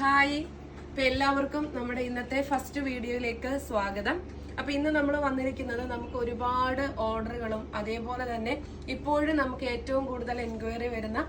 Hi. ഇപ്പൊ എല്ലാവർക്കും നമ്മുടെ ഇന്നത്തെ ഫസ്റ്റ് വീഡിയോയിലേക്ക് സ്വാഗതം. അപ്പൊ ഇന്ന് നമ്മൾ വന്നിരിക്കുന്നത് നമുക്ക് ഒരുപാട് ഓർഡറുകളും അതേപോലെ തന്നെ ഇപ്പോഴും നമുക്ക് ഏറ്റവും കൂടുതൽ എൻക്വയറി വരുന്ന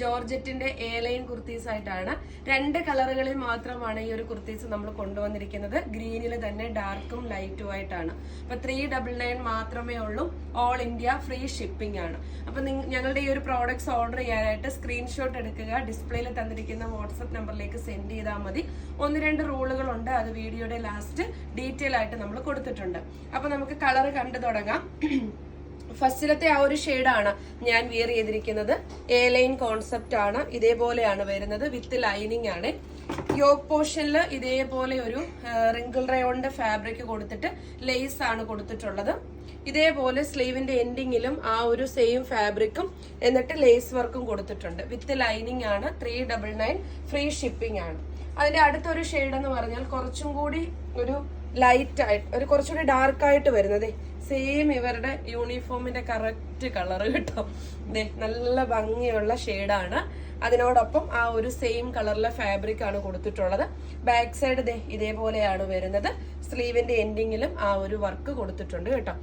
ജോർജറ്റിന്റെ എ ലൈൻ കുർത്തീസ് ആയിട്ടാണ്. രണ്ട് കളറുകളിൽ മാത്രമാണ് ഈ ഒരു കുർത്തീസ് നമ്മൾ കൊണ്ടുവന്നിരിക്കുന്നത്. ഗ്രീനിൽ തന്നെ ഡാർക്കും ലൈറ്റും ആയിട്ടാണ്. അപ്പൊ ത്രീ ഡബിൾ നയൻ മാത്രമേ ഉള്ളൂ. ഓൾ ഇന്ത്യ ഫ്രീ ഷിപ്പിംഗ് ആണ്. അപ്പൊ ഞങ്ങളുടെ ഈ ഒരു പ്രോഡക്ട്സ് ഓർഡർ ചെയ്യാനായിട്ട് സ്ക്രീൻഷോട്ട് എടുക്കുക. ഡിസ്പ്ലേയിൽ തന്നിരിക്കുന്ന വാട്സപ്പ് നമ്പറിലേക്ക് സെൻഡ് ചെയ്താൽ മതി. ഒന്ന് രണ്ട് റൂളുകളുണ്ട് അത് വീഡിയോയുടെ ലാസ്റ്റ് ഡീറ്റെയിൽ ആയിട്ട് നമ്മൾ കൊടുത്തിട്ടുണ്ട്. അപ്പൊ നമുക്ക് കളർ കണ്ടു തുടങ്ങാം. ഫസ്റ്റിലത്തെ ആ ഒരു ഷെയ്ഡാണ് ഞാൻ വിയർ ചെയ്തിരിക്കുന്നത്. എ ലൈൻ കോൺസെപ്റ്റ് ആണ്. ഇതേപോലെയാണ് വരുന്നത് വിത്ത് ലൈനിങ് ആണ്. യോക്ക് പോർഷനിൽ ഇതേപോലെ ഒരു റിങ്കിൾ റയോണിന്റെ ഫാബ്രിക് കൊടുത്തിട്ട് ലേസ് ആണ് കൊടുത്തിട്ടുള്ളത്. ഇതേപോലെ സ്ലീവിന്റെ എൻഡിങ്ങിലും ആ ഒരു സെയിം ഫാബ്രിക്കും എന്നിട്ട് ലേസ് വർക്കും കൊടുത്തിട്ടുണ്ട്. വിത്ത് ലൈനിങ് ആണ്. Three double nine free shipping ആണ്. അതിന്റെ അടുത്തൊരു ഷെയ്ഡ് എന്ന് പറഞ്ഞാൽ കുറച്ചും കൂടി ഒരു ലൈറ്റ് ആയിട്ട് ഒരു കുറച്ചുകൂടി ഡാർക്ക് ആയിട്ട് വരുന്നത്. സെയിം ഇവരുടെ യൂണിഫോമിന്റെ കറക്റ്റ് കളർ കേട്ടോ. നല്ല ഭംഗിയുള്ള ഷെയ്ഡാണ് അതിനോടൊപ്പം ആ ഒരു സെയിം കളറിലെ ഫാബ്രിക് ആണ് കൊടുത്തിട്ടുള്ളത്. ബാക്ക് സൈഡ് ദേ ഇതേപോലെയാണ് വരുന്നത്. സ്ലീവിന്റെ എൻഡിങ്ങിലും ആ ഒരു വർക്ക് കൊടുത്തിട്ടുണ്ട് കേട്ടോ.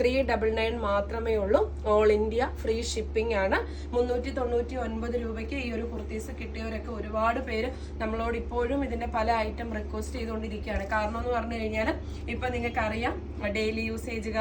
ത്രീ ഡബിൾ നയൻ മാത്രമേ ഉള്ളൂ. ഓൾ ഇന്ത്യ ഫ്രീ ഷിപ്പിംഗ് ആണ്. മുന്നൂറ്റി തൊണ്ണൂറ്റി ഒൻപത് രൂപയ്ക്ക് ഈ ഒരു കുർത്തീസ് കിട്ടിയവരൊക്കെ ഒരുപാട് പേര് നമ്മളോട് ഇപ്പോഴും ഇതിന്റെ പല ഐറ്റം റിക്വസ്റ്റ് ചെയ്തുകൊണ്ടിരിക്കുകയാണ്. കാരണം എന്ന് പറഞ്ഞു കഴിഞ്ഞാൽ ഇപ്പൊ നിങ്ങൾക്ക് അറിയാം ഡെയിലി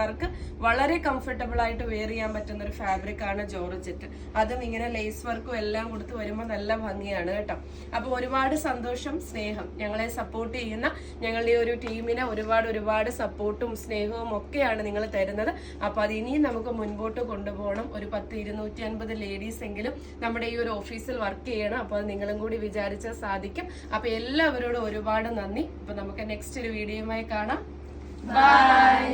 യൂസേജുകാർക്ക് വളരെ കംഫർട്ടബിൾ ആയിട്ട് വെയർ ചെയ്യാൻ പറ്റുന്ന ഒരു ഫാബ്രിക് ആണ് ജോർജറ്റ് അതും ഇങ്ങനെ ലേസ് വർക്കും എല്ലാം കൊടുത്ത് വരുമ്പോൾ നല്ല ഭംഗിയാണ് കേട്ടോ. അപ്പൊ ഒരുപാട് സന്തോഷം സ്നേഹം. ഞങ്ങളെ സപ്പോർട്ട് ചെയ്യുന്ന ഞങ്ങളുടെ ഒരു ടീമിനെ ഒരുപാട് ഒരുപാട് സപ്പോർട്ടും സ്നേഹവും ഒക്കെയാണ് നിങ്ങൾ തരുന്നത്. അപ്പൊ അത് ഇനിയും നമുക്ക് മുൻപോട്ട് കൊണ്ടുപോകണം. ഒരു പത്ത് ഇരുന്നൂറ്റി അൻപത് ലേഡീസ് എങ്കിലും നമ്മുടെ ഈ ഒരു ഓഫീസിൽ വർക്ക് ചെയ്യണം. അപ്പോൾ നിങ്ങളും കൂടി വിചാരിച്ചാൽ സാധിക്കും. അപ്പൊ എല്ലാവരോടും ഒരുപാട് നന്ദി. അപ്പൊ നമുക്ക് നെക്സ്റ്റ് ഒരു വീഡിയോയുമായി കാണാം. ബൈ